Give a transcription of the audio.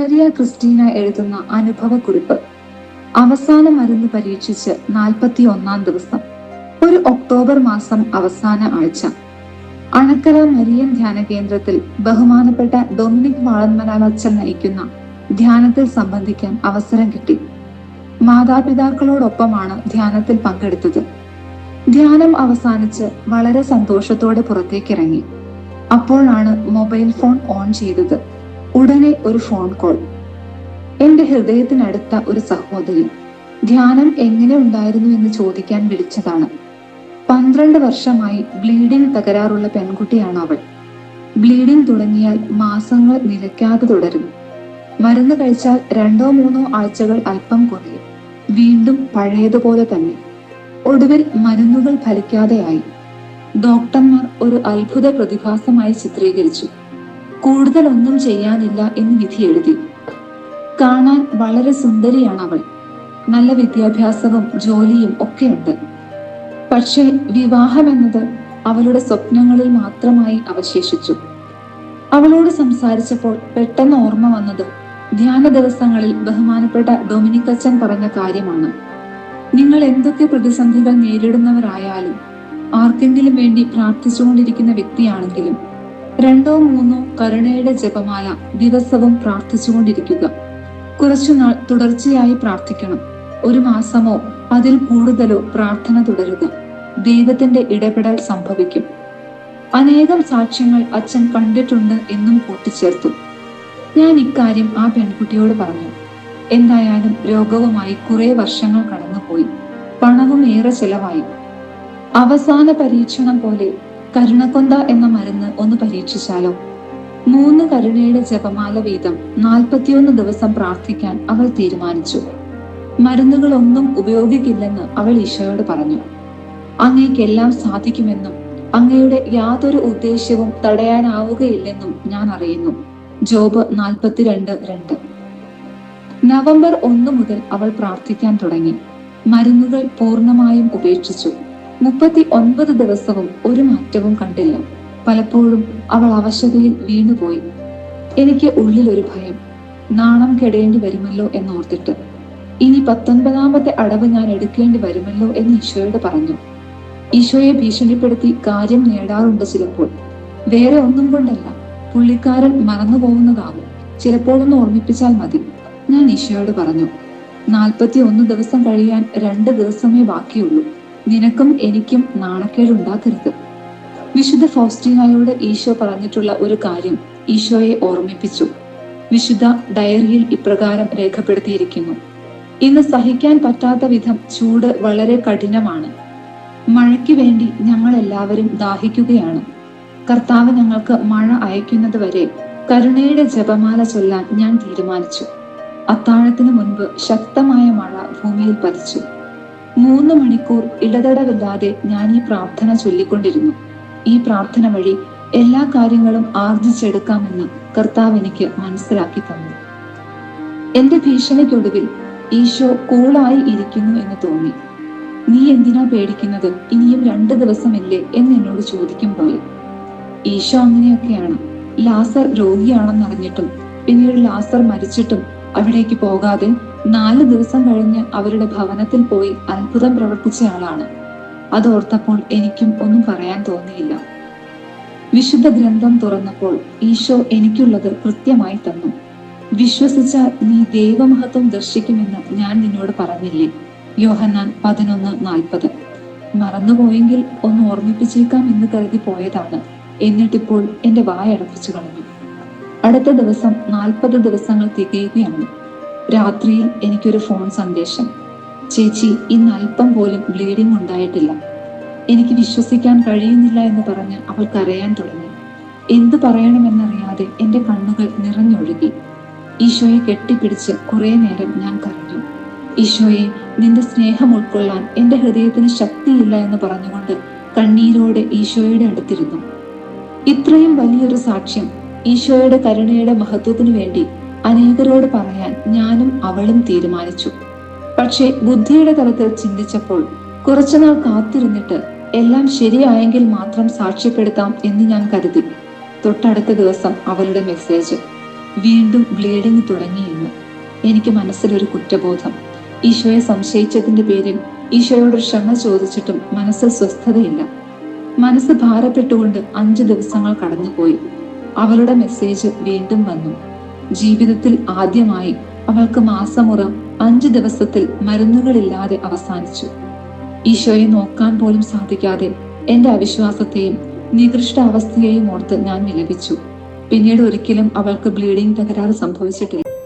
Ann Maria Christina എഴുതുന്ന അനുഭവക്കുറിപ്പ്. അവസാന മരുന്ന് പരീക്ഷിച്ച് നാൽപ്പത്തി ഒന്നാം ദിവസം. ഒരു ഒക്ടോബർ മാസം അവസാന ആഴ്ച. അണക്കര മരിയൻ ധ്യാന കേന്ദ്രത്തിൽ ബഹുമാനപ്പെട്ട ഡൊമിനിക് വാളന്മലാലച്ചൻ നയിക്കുന്ന ധ്യാനത്തിൽ സംബന്ധിക്കാൻ അവസരം കിട്ടി. മാതാപിതാക്കളോടൊപ്പമാണ് ധ്യാനത്തിൽ പങ്കെടുത്തത്. ധ്യാനം അവസാനിച്ച് വളരെ സന്തോഷത്തോടെ പുറത്തേക്കിറങ്ങി. അപ്പോഴാണ് മൊബൈൽ ഫോൺ ഓൺ ചെയ്തത്. ഉടനെ ഒരു ഫോൺ കോൾ എന്റെ ഹൃദയത്തിനടുത്ത ഒരു സഹോദരി ധ്യാനം എങ്ങനെ ഉണ്ടായിരുന്നു എന്ന് ചോദിക്കാൻ വിളിച്ചതാണ്. പന്ത്രണ്ട് വർഷമായി ബ്ലീഡിംഗ് തകരാറുള്ള പെൺകുട്ടിയാണ് അവൾ. ബ്ലീഡിംഗ് തുടങ്ങിയാൽ മാസങ്ങൾ നിലയ്ക്കാതെ തുടരും. മരുന്ന് കഴിച്ചാൽ രണ്ടോ മൂന്നോ ആഴ്ചകൾ അല്പം കുറയും. വീണ്ടും പഴയതുപോലെ തന്നെ. ഒടുവിൽ മരുന്നുകൾ ഫലിക്കാതെയായി. ഡോക്ടർമാർ ഒരു അത്ഭുത പ്രതിഭാസമായി ചിത്രീകരിച്ചു. കൂടുതൽ ഒന്നും ചെയ്യാനില്ല എന്ന് വിധി എഴുതി. കാണാൻ വളരെ സുന്ദരിയാണ് അവൾ നല്ല വിദ്യാഭ്യാസവും ജോലിയും ഒക്കെയുണ്ട്. പക്ഷേ വിവാഹം എന്നത് അവളുടെ സ്വപ്നങ്ങളിൽ മാത്രമായി അവശേഷിച്ചു. അവളോട് സംസാരിച്ചപ്പോൾ പെട്ടെന്ന് ഓർമ്മ വന്നത് ധ്യാന ദിവസങ്ങളിൽ ബഹുമാനപ്പെട്ട ഡൊമിനിക് അച്ചൻ പറഞ്ഞ കാര്യമാണ്. നിങ്ങൾ എന്തൊക്കെ പ്രതിസന്ധികൾ നേരിടുന്നവരായാലും ആർക്കെങ്കിലും വേണ്ടി പ്രാർത്ഥിച്ചുകൊണ്ടിരിക്കുന്ന വ്യക്തിയാണെങ്കിലും രണ്ടോ മൂന്നോ കരുണയുടെ ജപമാല ദിവസവും പ്രാർത്ഥിച്ചുകൊണ്ടിരിക്കുക. കുറച്ചുനാൾ തുടർച്ചയായി പ്രാർത്ഥിക്കണം. ഒരു മാസമോ അതിൽ കൂടുതലോ പ്രാർത്ഥന തുടരുക. ദൈവത്തിന്റെ ഇടപെടൽ സംഭവിക്കും. അനേകം സാക്ഷ്യങ്ങൾ അച്ഛൻ കണ്ടിട്ടുണ്ട് എന്നും കൂട്ടിച്ചേർത്തു. ഞാൻ ഇക്കാര്യം ആ പെൺകുട്ടിയോട് പറഞ്ഞു. എന്തായാലും രോഗവുമായി കുറെ വർഷങ്ങൾ കടന്നുപോയി. പണവും ഏറെ ചെലവായി. അവസാന പരീക്ഷണം പോലെ കരുണക്കൊന്ത എന്ന മരുന്ന് ഒന്ന് പരീക്ഷിച്ചാലോ? മൂന്ന് കരുണയുടെ ജപമാല വീതം നാൽപ്പത്തിയൊന്ന് ദിവസം പ്രാർത്ഥിക്കാൻ അവൾ തീരുമാനിച്ചു. മരുന്നുകളൊന്നും ഉപയോഗിക്കില്ലെന്ന് അവൾ ഈശോയോട് പറഞ്ഞു. അങ്ങേക്കെല്ലാം സാധിക്കുമെന്നും അങ്ങയുടെ യാതൊരു ഉദ്ദേശ്യവും തടയാനാവുകയില്ലെന്നും ഞാൻ അറിയുന്നു. ജോബ് നാൽപ്പത്തിരണ്ട് രണ്ട്. നവംബർ ഒന്ന് മുതൽ അവൾ പ്രാർത്ഥിക്കാൻ തുടങ്ങി. മരുന്നുകൾ പൂർണമായും ഉപേക്ഷിച്ചു. മുപ്പത്തി ഒൻപത് ദിവസവും ഒരു മാറ്റവും കണ്ടില്ല. പലപ്പോഴും അവൾ അവശതയിൽ വീണുപോയി. എനിക്ക് ഉള്ളിൽ ഒരു ഭയം. നാണം കെടേണ്ടി വരുമല്ലോ എന്നോർത്തിട്ട്. ഇനി പത്തൊൻപതാമത്തെ അടവ് ഞാൻ എടുക്കേണ്ടി വരുമല്ലോ എന്ന് ഈശോയോട് പറഞ്ഞു. ഈശോയെ ഭീഷണിപ്പെടുത്തി കാര്യം നേടാറുണ്ട് ചിലപ്പോൾ. വേറെ ഒന്നും കൊണ്ടല്ല. പുള്ളിക്കാരൻ മറന്നു പോകുന്നതാകും ചിലപ്പോഴൊന്ന് ഓർമ്മിപ്പിച്ചാൽ മതി. ഞാൻ ഈശോയോട് പറഞ്ഞു നാൽപ്പത്തി ഒന്ന് ദിവസം കഴിയാൻ രണ്ട് ദിവസമേ ബാക്കിയുള്ളൂ. നിനക്കും എനിക്കും നാണക്കേടുണ്ടാക്കരുത് വിശുദ്ധ ഫോസ്റ്റിനായോട് ഈശോ പറഞ്ഞിട്ടുള്ള ഒരു കാര്യം ഈശോയെ ഓർമ്മിപ്പിച്ചു. വിശുദ്ധ ഡയറിയിൽ ഇപ്രകാരം രേഖപ്പെടുത്തിയിരിക്കുന്നു. ഇന്ന് സഹിക്കാൻ പറ്റാത്ത വിധം ചൂട് വളരെ കഠിനമാണ്. മഴയ്ക്ക് വേണ്ടി ഞങ്ങൾ എല്ലാവരും ദാഹിക്കുകയാണ്. കർത്താവ് ഞങ്ങൾക്ക് മഴ അയക്കുന്നത് വരെ കരുണയുടെ ജപമാല ചൊല്ലാൻ ഞാൻ തീരുമാനിച്ചു. അത്താഴത്തിന് മുൻപ് ശക്തമായ മഴ ഭൂമിയിൽ പതിച്ചു. മൂന്ന് മണിക്കൂർ ഇടതടവില്ലാതെ ഞാൻ ഈ പ്രാർത്ഥന ചൊല്ലിക്കൊണ്ടിരുന്നു. ഈ പ്രാർത്ഥന വഴി എല്ലാ കാര്യങ്ങളും ആർജിച്ചെടുക്കാമെന്ന് കർത്താവ് എനിക്ക് മനസ്സിലാക്കി തന്നു. എന്റെ ഭീഷണിക്കൊടുവിൽ ഈശോ കൂളായി ഇരിക്കുന്നു എന്ന് തോന്നി. നീ എന്തിനാ പേടിക്കുന്നത്? ഇനിയും രണ്ടു ദിവസമില്ലേ? എന്ന് എന്നോട് ചോദിക്കും പോലെ. ഈശോ അങ്ങനെയൊക്കെയാണ്. ലാസർ രോഗിയാണെന്നറിഞ്ഞിട്ടും പിന്നീട് ലാസർ മരിച്ചിട്ടും അവിടേക്ക് പോകാതെ നാല് ദിവസം കഴിഞ്ഞ് അവരുടെ ഭവനത്തിൽ പോയി അത്ഭുതം പ്രവർത്തിച്ച ആളാണ്. അതോർത്തപ്പോൾ എനിക്കും ഒന്നും പറയാൻ തോന്നിയില്ല. വിശുദ്ധ ഗ്രന്ഥം തുറന്നപ്പോൾ ഈശോ എനിക്കുള്ളത് കൃത്യമായി തന്നു. വിശ്വസിച്ചാൽ നീ ദൈവമഹത്വം ദർശിക്കുമെന്ന് ഞാൻ നിന്നോട് പറഞ്ഞില്ലേ? യോഹന്നാൻ പതിനൊന്ന് നാൽപ്പത്. മറന്നുപോയെങ്കിൽ ഒന്ന് ഓർമ്മിപ്പിച്ചേക്കാം എന്ന് കരുതി പോയതാണ്. എന്നിട്ടിപ്പോൾ എന്റെ വായടപ്പിച്ചു കളഞ്ഞു. അടുത്ത ദിവസം നാൽപ്പത് ദിവസങ്ങൾ തികയുകയാണ്. രാത്രിയിൽ എനിക്കൊരു ഫോൺ സന്ദേശം. ചേച്ചി ഇന്ന് അല്പം പോലും ബ്ലീഡിംഗ് ഉണ്ടായിട്ടില്ല. എനിക്ക് വിശ്വസിക്കാൻ കഴിയുന്നില്ല എന്ന് പറഞ്ഞ് അവൾ കരയാൻ തുടങ്ങി. എന്തു പറയണമെന്നറിയാതെ എന്റെ കണ്ണുകൾ നിറഞ്ഞൊഴുകി. ഈശോയെ കെട്ടിപ്പിടിച്ച് കുറെ നേരം ഞാൻ കരഞ്ഞു. ഈശോയെ നിന്റെ സ്നേഹം ഉൾക്കൊള്ളാൻ എന്റെ ഹൃദയത്തിന് ശക്തിയില്ല എന്ന് പറഞ്ഞുകൊണ്ട് കണ്ണീരോടെ ഈശോയുടെ അടുത്തിരുന്നു. ഇത്രയും വലിയൊരു സാക്ഷ്യം ഈശോയുടെ കരുണയുടെ മഹത്വത്തിനു വേണ്ടി അനേകരോട് പറയാൻ ഞാനും അവളും തീരുമാനിച്ചു. പക്ഷേ ബുദ്ധിയുടെ തലത്തിൽ ചിന്തിച്ചപ്പോൾ കുറച്ചുനാൾ കാത്തിരുന്നിട്ട് എല്ലാം ശരിയായെങ്കിൽ മാത്രം സാക്ഷ്യപ്പെടുത്താം എന്ന് ഞാൻ കരുതി. തൊട്ടടുത്ത ദിവസം അവളുടെ മെസ്സേജ് വീണ്ടും ബ്ലീഡിങ് തുടങ്ങിയെന്ന് എനിക്ക് മനസ്സിലൊരു കുറ്റബോധം. ഈശോയെ സംശയിച്ചതിന്റെ പേരിൽ ഈശോയോട് ക്ഷമ ചോദിച്ചിട്ടും മനസ്സിൽ സ്വസ്ഥതയില്ല. മനസ്സ് ഭാരപ്പെട്ടുകൊണ്ട് അഞ്ചു ദിവസങ്ങൾ കടന്നുപോയി. അവളുടെ മെസ്സേജ് വീണ്ടും വന്നു. ജീവിതത്തിൽ ആദ്യമായി അവൾക്ക് മാസമുറ അഞ്ചു ദിവസത്തിൽ മരുന്നുകളില്ലാതെ അവസാനിച്ചു. ഈശോയെ നോക്കാൻ പോലും സാധിക്കാതെ എന്റെ അവിശ്വാസത്തെയും നികൃഷ്ട അവസ്ഥയെയും ഓർത്ത് ഞാൻ വിലപിച്ചു. പിന്നീട് ഒരിക്കലും അവൾക്ക് ബ്ലീഡിംഗ് തകരാറ് സംഭവിച്ചിട്ടില്ല.